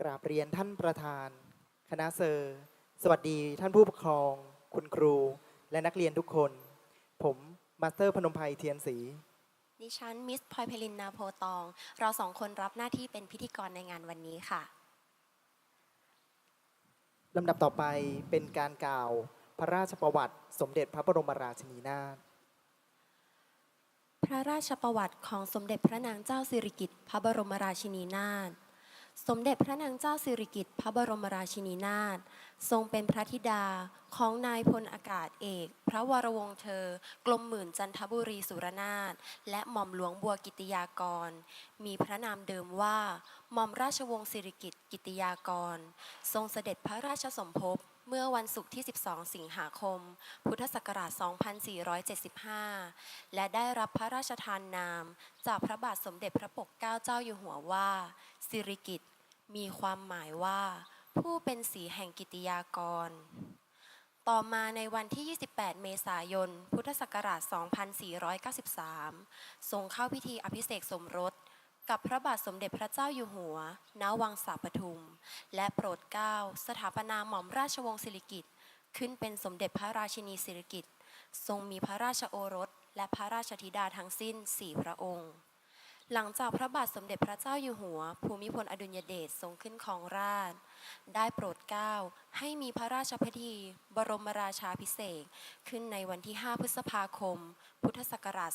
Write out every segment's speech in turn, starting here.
กราบเรียนท่านประธาน คณะเซอร์ สวัสดีท่านผู้ปกครอง คุณครู และนักเรียนทุกคน ผมมาสเตอร์พนมไพรเทียนศรีดิฉันมิสพลอยเพลินนาโพตอง เราสองคนรับหน้าที่เป็นพิธีกรในงานวันนี้ค่ะลำดับต่อไปเป็นการกล่าวพระราชประวัติ สมเด็จพระบรมราชินีนาถพระราชประวัติของสมเด็จพระนางเจ้าสิริกิติ์พระบรมราชินีนาถ สมเด็จพระนางเจ้าสิริกิติ์พระบรมราชินีนาถทรงเป็นพระธิดาของนายพลอากาศเอก พระวรวงศ์เธอ กลมหมื่นจันทบุรีสุรนาถและหม่อมหลวงบัวกิติยากร มีพระนามเดิมว่าหม่อมราชวงศ์สิริกิติ์กิติยากร ทรงเสด็จพระราชสมภพเมื่อวันศุกร์ที่ 12 สิงหาคม พุทธศักราช 2475 และได้รับพระราชทานนาม จากพระบาทสมเด็จพระปกเกล้าเจ้าอยู่หัวว่าสิริกิติ์ มีความหมายว่า ผู้เป็นสีแห่งกิติยากร ต่อมาในวันที่ 28 เมษายน พุทธศักราช 2493 ทรงเข้าพิธีอภิเษกสมรส กับพระบาทสมเด็จพระเจ้าอยู่หัว ณ วังสาปทุม และโปรดเกล้าสถาปนาหม่อมราชวงศ์สิริกิติ์ขึ้นเป็นสมเด็จพระราชินีสิริกิติ์ทรงมีพระราชโอรส และพระราชธิดาทั้งสิ้น4พระองค์ หลังจากพระบาทสมเด็จพระเจ้าอยู่หัว ภูมิพลอดุลยเดชทรงขึ้นครองราช ได้โปรดเกล้าให้มีพระราชพิธี บรมราชาพิเศษขึ้นในวันที่ 5 พฤษภาคม พุทธศักราช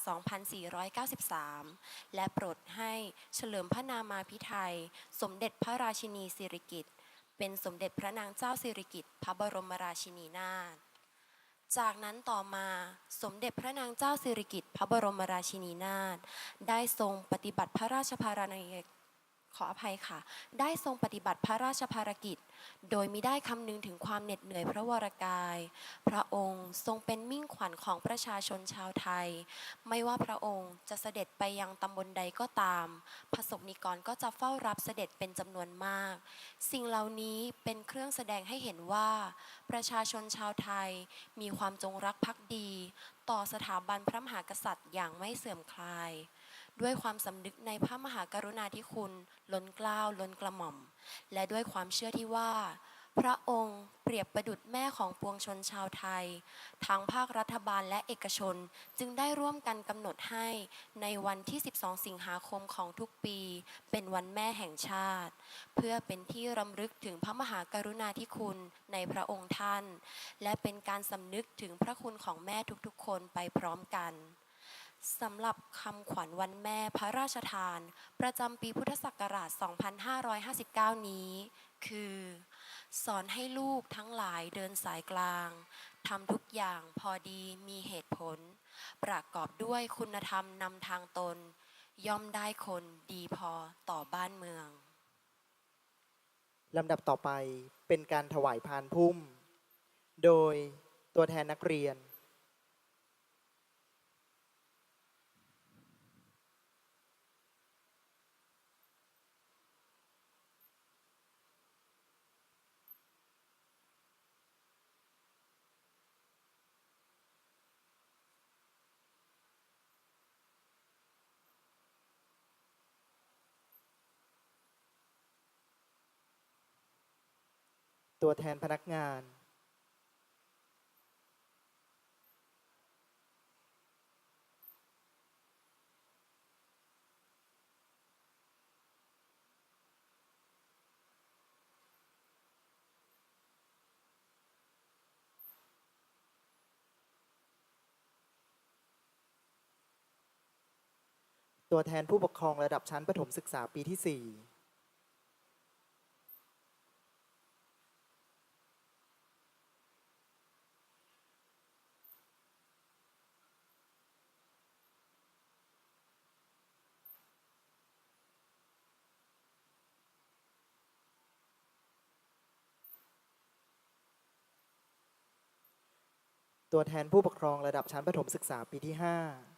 2493 และโปรดให้เฉลิมพระนามาพิไทย สมเด็จพระราชินีสิริกิติ์เป็นสมเด็จพระนางเจ้าสิริกิติ์พระบรมราชินีนาถ จากนั้นต่อมาสมเด็จพระนางเจ้าสิริกิติ์พระบรมราชินีนาถได้ทรงปฏิบัติพระราชภารกิจ ขออภัยค่ะ ได้ทรงปฏิบัติพระราชภารกิจ โดยมิได้คำนึงถึงความเหน็ดเหนื่อยพระวรกาย พระองค์ทรงเป็นมิ่งขวัญของประชาชนชาวไทย ไม่ว่าพระองค์จะเสด็จไปยังตำบลใดก็ตามพระสงนิกรก็จะเฝ้ารับเสด็จเป็นจำนวนมาก สิ่งเหล่านี้เป็นเครื่องแสดงให้เห็นว่า ประชาชนชาวไทยมีความจงรักภักดี ต่อสถาบันพระมหากษัตริย์อย่างไม่เสื่อมคลาย ด้วยความสำนึกในพระมหากรุณาธิคุณล้นเกล้าล้นกระหม่อม และด้วยความเชื่อที่ว่า พระองค์เปรียบประดุจแม่ของปวงชนชาวไทยทางภาครัฐบาลและเอกชนจึงได้ร่วมกันกำหนดให้ในวันที่ 12 สิงหาคมของทุกปี เป็นวันแม่แห่งชาติ เพื่อเป็นที่รำลึกถึงพระมหากรุณาธิคุณในพระองค์ท่าน และเป็นการสำนึกถึงพระคุณของแม่ทุกๆ คนไปพร้อมกัน สำหรับคำขวัญวันแม่พระราชทาน ประจำปีพุทธศักราช 2559 นี้ คือ สอนให้ลูกทั้งหลายเดินสายกลางทำทุกอย่างพอดีมีเหตุผล ประกอบด้วยคุณธรรมนำทางตน ย่อมได้คนดีพอต่อบ้านเมือง ลำดับต่อไปเป็นการถวายพานพุ่ม โดยตัวแทนนักเรียน ตัวแทนพนักงานตัวแทนผู้ปกครองระดับชั้นประถมศึกษาปีที่ 4 ตัวแทนผู้ปกครองระดับชั้นประถมศึกษาปีที่ 5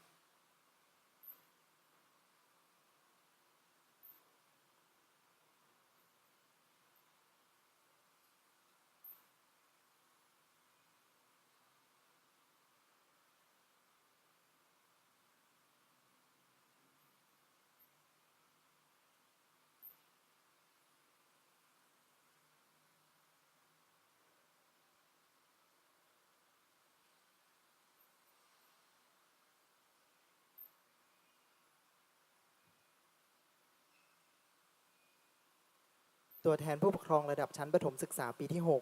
ตัวแทนผู้ปกครองระดับชั้นประถมศึกษาปีที่ 6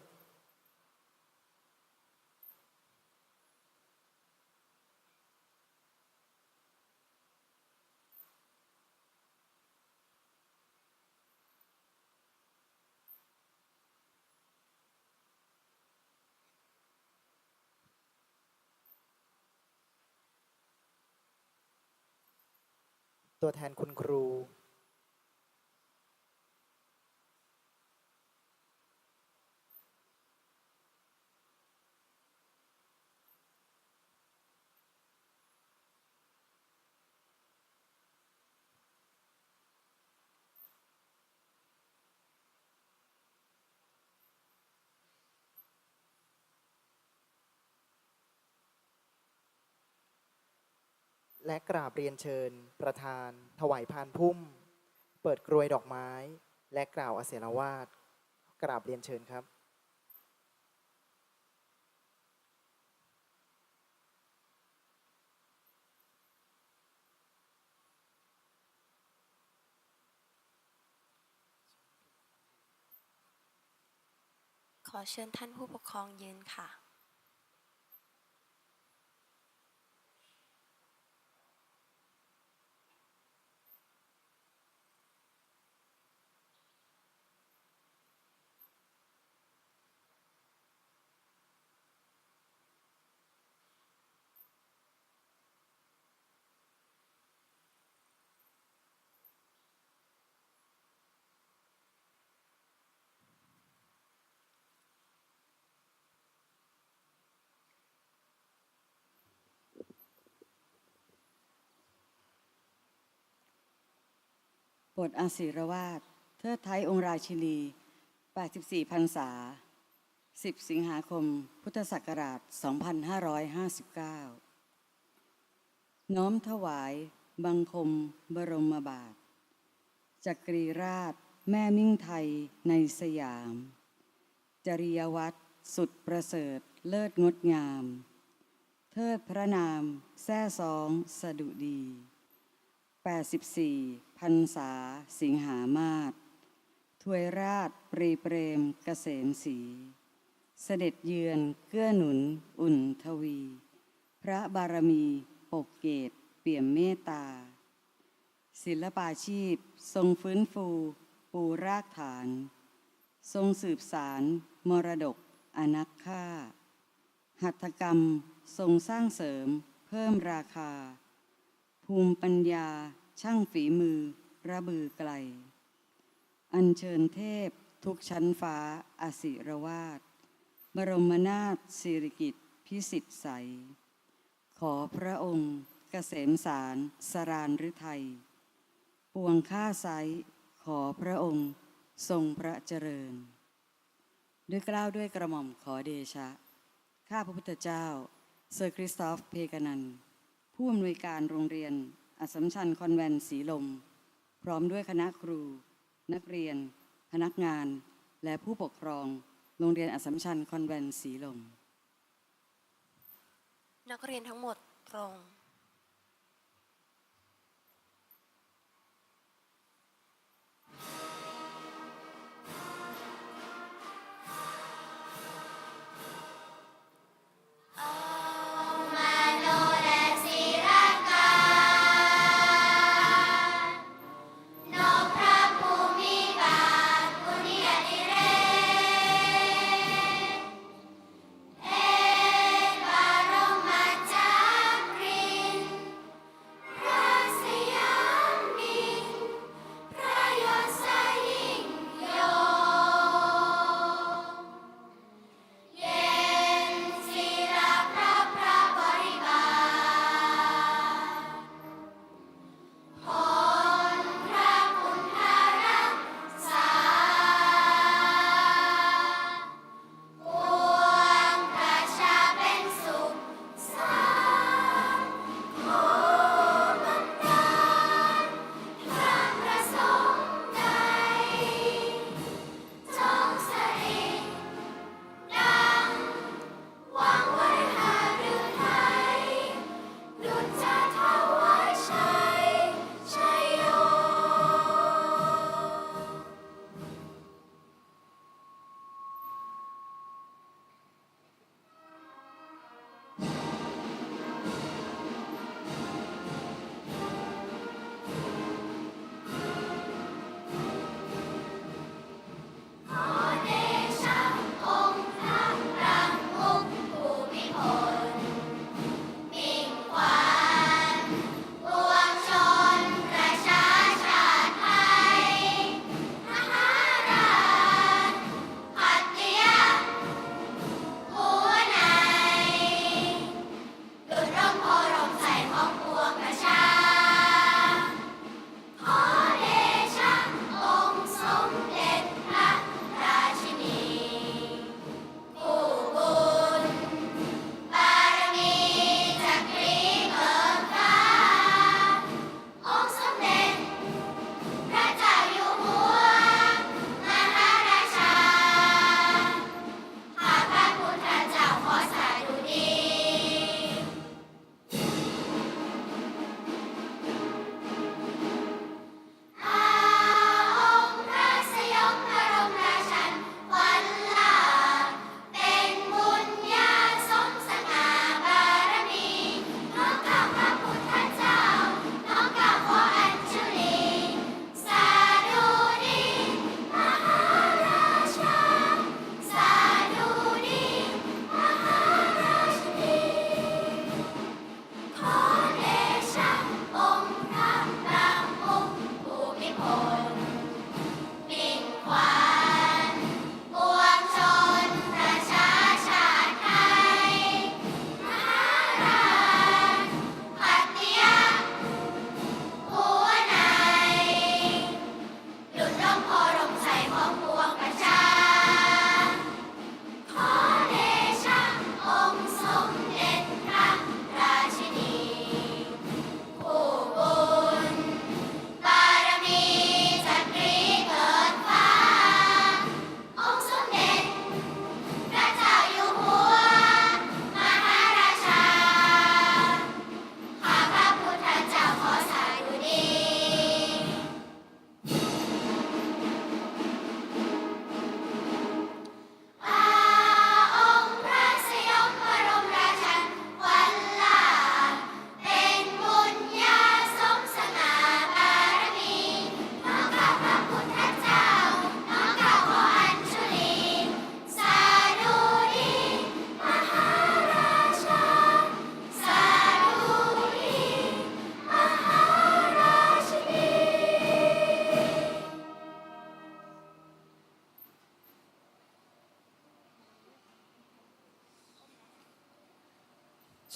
ตัวแทนคุณครู และกราบเรียนเชิญ ประธาน ถวายพานพุ่ม เปิดกรวยดอกไม้ และกล่าวอาเสนวาดกราบเรียนเชิญครับขอเชิญท่านผู้ปกครองยืนค่ะ บทอาศิรวาทเทิดไทยองค์ราชินี 84พรรษา 10 สิงหาคม พุทธศักราช 2559 น้อมถวาย บังคม บรมบาท จักรีราช แม่มิ่งไทยในสยาม จริยวัตรสุดประเสริฐเลิศงดงาม เทิดพระนาม แท่สองสดุดี 84 พันษา สิงหามาศถวยราชปรีเปรมเกษมศรีเสด็จเยือนเกื้อหนุนอุ่นทวี พระบารมีปกเกตเปี่ยมเมตตา ศิลปาชีพทรงฟื้นฟูปูรากฐาน ทรงสืบสารมรดกอนักค่า หัตถกรรมทรงสร้างเสริมเพิ่มราคา ภูมิปัญญาช่างฝีมือระบือไกล อัญเชิญเทพทุกชั้นฟ้าอสิรวาสบรมนาถสิริกิติ์พิสิทธิ์ใส ขอพระองค์เกษมสารสรานฤทัยปวงข้าไซขอพระองค์ทรงพระเจริญ ด้วยกล้าวด้วยกระหม่อมขอเดชะ ข้าพระพุทธเจ้า เซอร์คริสตอฟ เพกานัน ผู้อำนวยการโรงเรียนอสมชัญคอนแวนสีลม พร้อมด้วยคณะครู นักเรียน พนักงาน และผู้ปกครอง โรงเรียนอสมชัญคอนแวนสีลม นักเรียนทั้งหมดตรง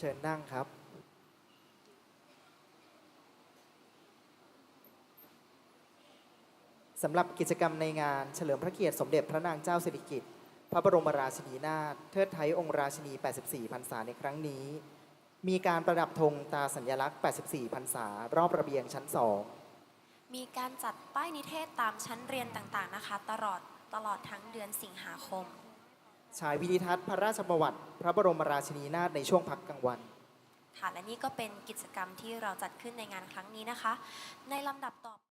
เชิญนั่งครับ สำหรับกิจกรรมในงานเฉลิมพระเกียรติสมเด็จพระนางเจ้าสิริกิติ์พระบรมราชินีนาถเทิดไทยองค์ราชินี 84 พรรษาในครั้งนี้ มีการประดับธงตาสัญลักษณ์ 84 พรรษารอบระเบียงชั้น 2 มีการจัดป้ายนิเทศตามชั้นเรียนต่างๆนะคะ ตลอดตลอดทั้งเดือนสิงหาคม ฉายวิดิทัศน์พระราชประวัติ พระบรมราชินีนาถในช่วงพักกลางวัน ค่ะและนี่ก็เป็นกิจกรรมที่เราจัดขึ้นในงานครั้งนี้นะคะ ในลำดับต่อ